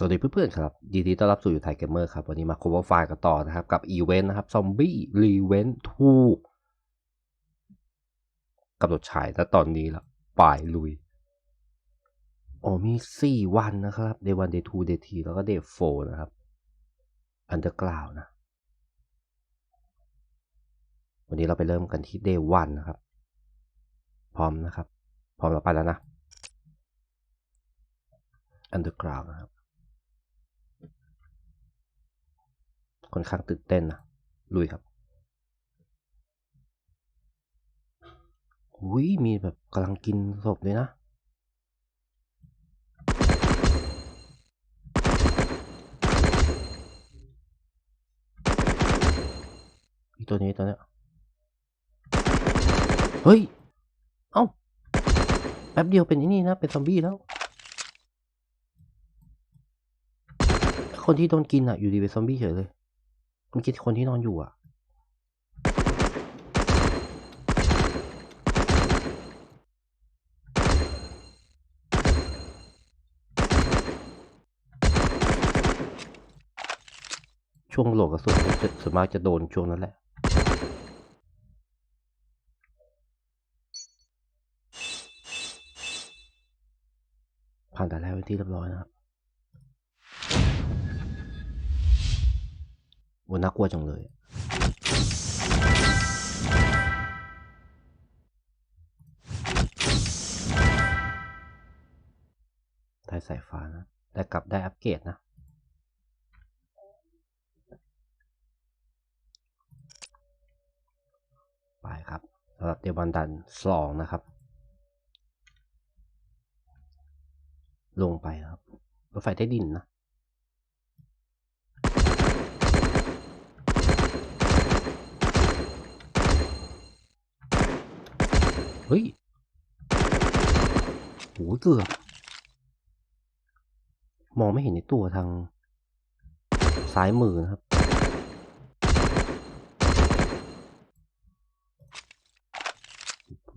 สวัสดีเพื่อนๆครับยินดีต้อนรับสู่อยู่ไทยเกมเมอร์ครับ วันนี้มา cover ไฟล์กันต่อนะครับ กับอีเวนต์นะครับ Zombie Revenge 2กำหนดฉายณตอนนี้ล้วป่ายลุย โอ้มี 4 วันนะครับ Day 1 Day 2 Day 3แล้วก็ Day 4 นะครับ Underground นะ วันนี้เราไปเริ่มกันที่ Day 1 นะครับ พร้อมนะครับ พร้อมเราไปแล้วนะ Underground นะครับ ค่อนข้างตื่นเต้นนะลุยครับอุ้ยมีแบบกำลังกินศพเลยนะ อีตัวนี้ตัวเนี้ย เฮ้ย เอ้า แป๊บเดียวเป็นอ้นี่นะ เป็นซอมบี้แล้ว คนที่โดนกินอะ อยู่ดีเป็นซอมบี้เฉยเลย มันคิดคนที่นอนอยู่อะ ช่วงโหลดกระสุนจะส่วนมากจะโดนช่วงนั้นแหละผ่านแต่แล้วเป็นที่เรียบร้อยนะครับ วันน่ากลัวจังเลย ได้สายฟ้านะได้กลับได้อัปเกรดนะ ไปครับสำหรับเดวันดันสองนะครับ ลงไปครับรถไฟใต้ดินนะ เฮ้ยโหเกือบมองไม่เห็นในตัวทางซ้ายมือนะครับ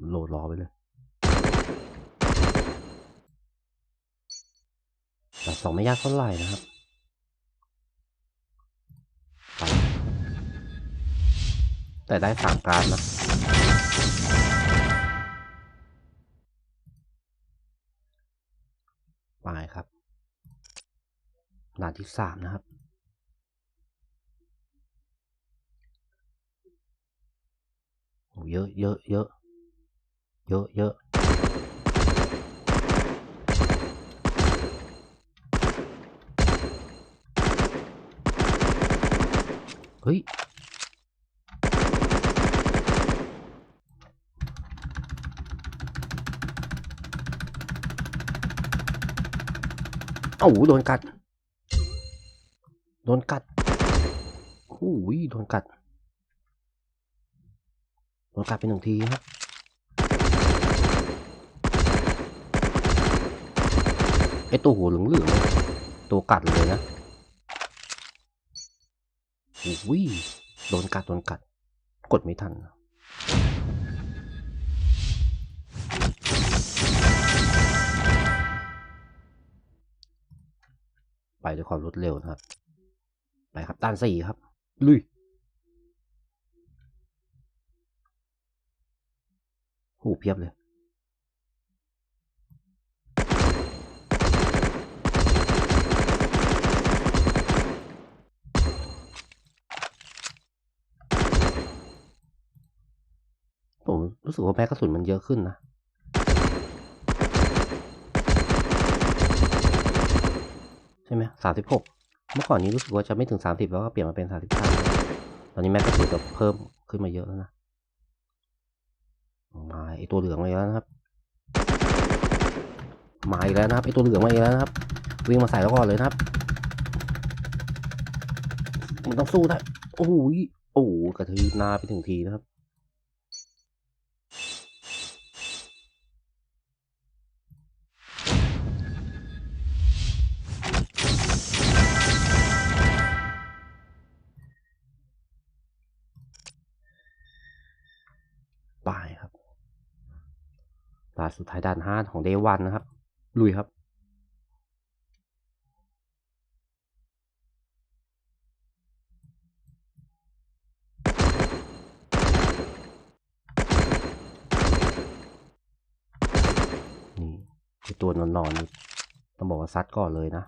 โหลดรอไปเลยแต่สองไม่ยากเท่าไหร่นะครับไปแต่ได้สามการนะ ไปครับด่านที่สามนะครับ เยอะเยอะเยอะเยอะเยอะเฮ้ย เอ้าโดนกัด โดนกัดโอ้ยโดนกัด โดนกัดไปหนึ่งทีครับไอตัวหัวเหลืองๆตัวกัดเลยนะโอ้ยโดนกัด โดนกัด กดไม่ทัน ไปด้วยความรวดเร็วนะครับ ไปครับด้านสี่ครับ ลุย หูเพียบเลยผมรู้สึกว่าแม็กกระสุนมันเยอะขึ้นนะ ช่ไหมสามสิบหกเมื่อก่อนนี้รู้สึกว่าจะไม่ถึงสามสิบแล้วก็เปลี่ยนมาเป็นสามสิบห้าตอนนี้แม็กกระสุนจะเพิ่มขึ้นมาเยอะแล้วนะ มาไอตัวเหลืองมาแล้วนะครับ มาอีกแล้วนะครับไอตัวเหลืองมาอีกแล้วนะครับ วิ่งมาใส่แล้วก่อนเลยนะครับ มันต้องสู้ได้ โอ้ย โอ้กระทืบหน้าไปถึงทีนะครับ ด่านสุดท้ายด่านห้าของเดวันนะครับ ลุยครับ นี่ตัวนอนๆต้องบอกว่าซัดก่อนเลยนะ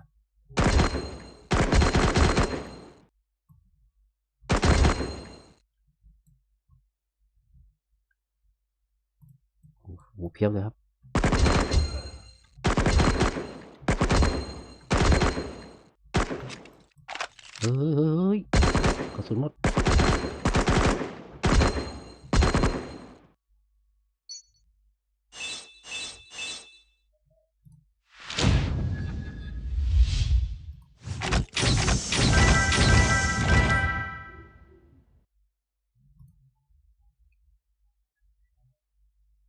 โอ้โหเพียบเลยครับ เฮ้ยเฮ้ยเฮ้ยกระสุนหมด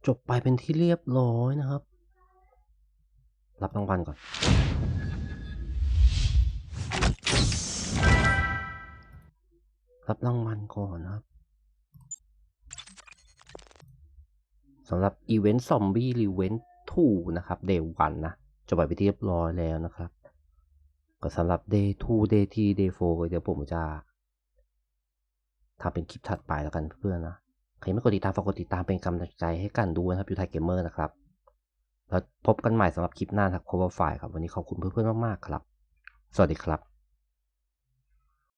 จบไปเป็นที่เรียบร้อยนะครับ รับรางวัลก่อน รับรางวัลก่อนนะครับสำหรับอีเวนต์ซอมบี้รีเวนต์2นะครับ Day 1นะจบไปเป็นที่เรียบร้อยแล้วนะครับ ก็สำหรับ Day 2 Day 3 Day 4เดี๋ยวผมจะทำเป็นคลิปถัดไปแล้วกันเพื่อนๆนะ ใครไม่กดติดตามฝากกดติดตามเป็นกำลังใจให้กันด้วยนะครับยูไทยเกมเมอร์นะครับ แล้วพบกันใหม่สำหรับคลิปหน้าครับโคเวอร์ไฟล์ครับ วันนี้ขอบคุณเพื่อนๆมากๆครับ สวัสดีครับ